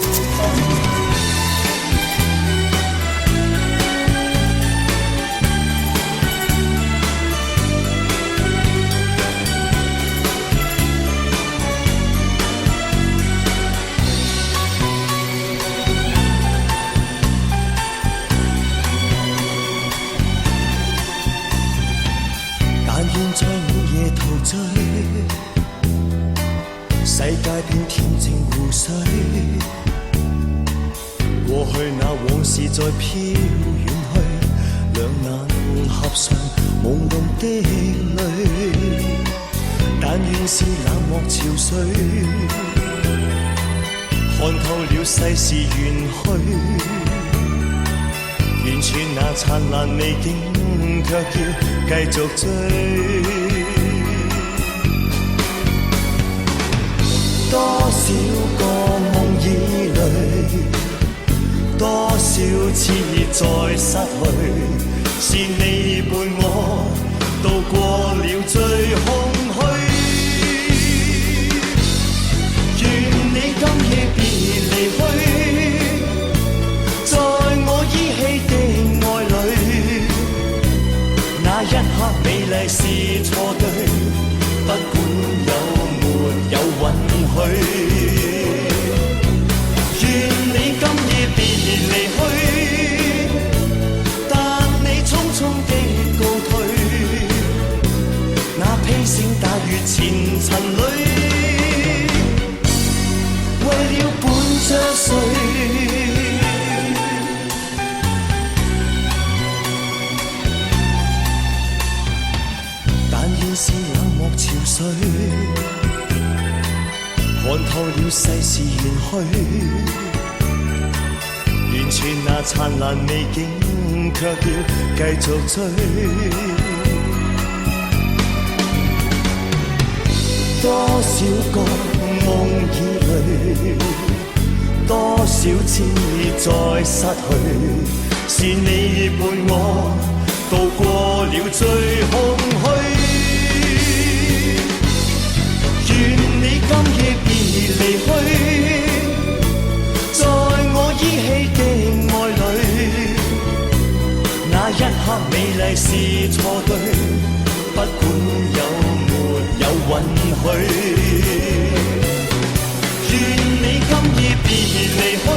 但世界变恬静湖水。过去那往事再飘远去，两眼合上朦胧的泪。但愿是冷漠潮水，看透了世事缘去。完全那灿烂美景，却要继续追。少个梦已累，多少次再失去，是你伴我渡过了最空虚。愿你今夜别离去。在我依稀的爱里，那一刻美丽是错对，不管有没有允许。披星戴月前尘里，为了伴着谁？但愿是冷漠潮水，看透了世事缘去，完全那灿烂美景，却要继续追。多少个梦已累，多少次再失去，是你伴我渡过了最空虚。愿你今夜别离去，在我依稀的爱里，那一刻美丽是错对，不管有没有允许。愿你今夜别离开，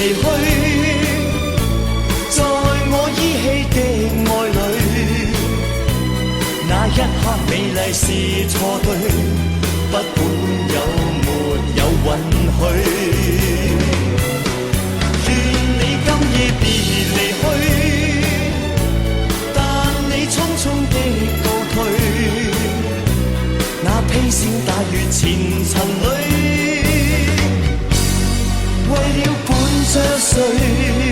离去在我依稀的爱里那一刻美丽是错对不管有没有允许愿你今夜别离去但你匆匆的告退那披星戴月前尘里为了 Sẽ.